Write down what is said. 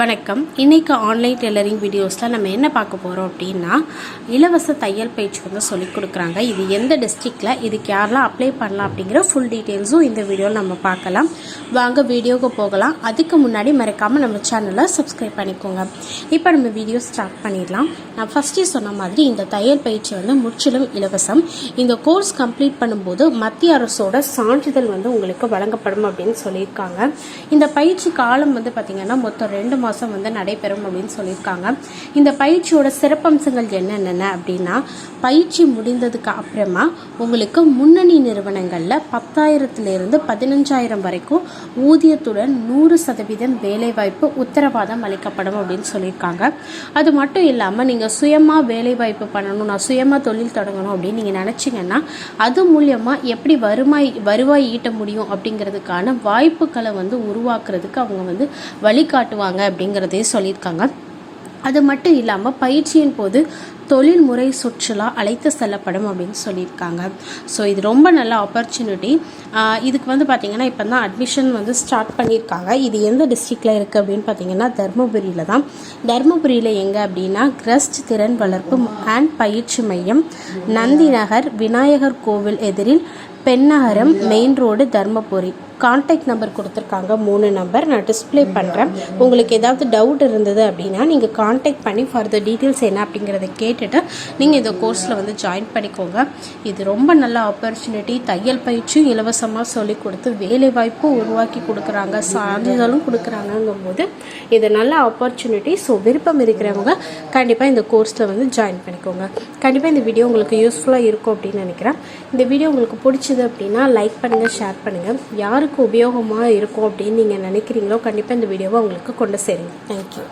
வணக்கம். இன்றைக்கு online tailoring வீடியோஸில் நம்ம என்ன பார்க்க போகிறோம் அப்படின்னா இலவச தையல் பயிற்சி வந்து சொல்லிக் கொடுக்குறாங்க. இது எந்த டிஸ்ட்ரிக்டில் இதுக்கு யாரெல்லாம் அப்ளை பண்ணலாம் அப்படிங்கிற ஃபுல் டீட்டெயில்ஸும் இந்த வீடியோவில் நம்ம பார்க்கலாம். வாங்க வீடியோவுக்கு போகலாம். அதுக்கு முன்னாடி மறக்காமல் நம்ம சேனலை சப்ஸ்கிரைப் பண்ணிக்கோங்க. இப்போ நம்ம வீடியோ ஸ்டார்ட் பண்ணிடலாம். நான் ஃபஸ்ட்டே சொன்ன மாதிரி இந்த தையல் பயிற்சி வந்து முற்றிலும் இலவசம். இந்த கோர்ஸ் கம்ப்ளீட் பண்ணும்போது மத்திய அரசோட சான்றிதழ் வந்து உங்களுக்கு வழங்கப்படும் அப்படின்னு சொல்லியிருக்காங்க. இந்த பயிற்சி காலம் வந்து பார்த்திங்கன்னா மொத்தம் ரெண்டு மாதம் வந்து நடைபெறும் அப்படின்னு சொல்லியிருக்காங்க. இந்த பயிற்சியோட சிறப்பம்சங்கள் என்னென்ன அப்படின்னா பயிற்சி முடிந்ததுக்கு அப்புறமா உங்களுக்கு முன்னணி நிறுவனங்களில் பத்தாயிரத்துலேருந்து பதினஞ்சாயிரம் வரைக்கும் ஊதியத்துடன் நூறு சதவீதம் வேலைவாய்ப்பு உத்தரவாதம் அளிக்கப்படும் அப்படின்னு சொல்லியிருக்காங்க. அது மட்டும் இல்லாமல் நீங்கள் சுயமாக வேலைவாய்ப்பு பண்ணணும் நான் சுயமாக தொழில் தொடங்கணும் அப்படின்னு நீங்கள் நினச்சிங்கன்னா அது மூலியமாக எப்படி வருமாய் வருவாய் ஈட்ட முடியும் அப்படிங்கிறதுக்கான வாய்ப்புகளை வந்து உருவாக்குறதுக்கு அவங்க வந்து வழிகாட்டுவாங்க அப்படிங்கிறதையும் சொல்லியிருக்காங்க. அது மட்டும் இல்லாமல் பயிற்சியின் போது தொழில்முறை சுற்றுலா அழைத்து செல்லப்படும் அப்படின்னு சொல்லியிருக்காங்க. ஸோ இது ரொம்ப நல்ல ஆப்பர்ச்சுனிட்டி இதுக்கு வந்து பார்த்திங்கன்னா இப்போ தான் அட்மிஷன் வந்து ஸ்டார்ட் பண்ணியிருக்காங்க. இது எந்த டிஸ்ட்ரிக்டில் இருக்குது அப்படின்னு பார்த்தீங்கன்னா தருமபுரியில் தான். தருமபுரியில் எங்கே அப்படின்னா கிரஸ்ட் திறன் வளர்ப்பு அண்ட் பயிற்சி மையம் நந்தி நகர் விநாயகர் கோவில் எதிரில் Pennagaram main road Dharmapuri. Contact number கொடுத்துருக்காங்க மூணு நம்பர் நான் டிஸ்ப்ளே பண்ணுறேன் உங்களுக்கு ஏதாவது டவுட் இருந்தது அப்படின்னா நீங்கள் கான்டாக்ட் பண்ணி ஃபர்தர் டீட்டெயில்ஸ் என்ன அப்படிங்கிறத கேட்டுட்டு நீங்கள் இந்த கோர்ஸில் வந்து ஜாயின் பண்ணிக்கோங்க. இது ரொம்ப நல்ல ஆப்பர்ச்சுனிட்டி தையல் பயிற்சியும் இலவசமாக சொல்லி கொடுத்து வேலை வாய்ப்பும் உருவாக்கி கொடுக்குறாங்க. சான்றிதழும் கொடுக்குறாங்கங்கும்போது இது நல்ல ஆப்பர்ச்சுனிட்டி ஸோ விருப்பம் இருக்கிறவங்க கண்டிப்பாக இந்த கோர்ஸில் வந்து ஜாயின் பண்ணிக்கோங்க. கண்டிப்பாக இந்த வீடியோ உங்களுக்கு யூஸ்ஃபுல்லாக இருக்கும் அப்படின்னு நினைக்கிறேன். இந்த வீடியோ உங்களுக்கு பிடிச்சது அப்படின்னா லைக் பண்ணுங்கள் ஷேர் பண்ணுங்கள் யாருக்கு உபயோகமாக இருக்கும் அப்படின்னு நீங்கள் நினைக்கிறீங்களோ கண்டிப்பாக இந்த வீடியோவை உங்களுக்கு கொண்டு சேருங்க. தேங்க்யூ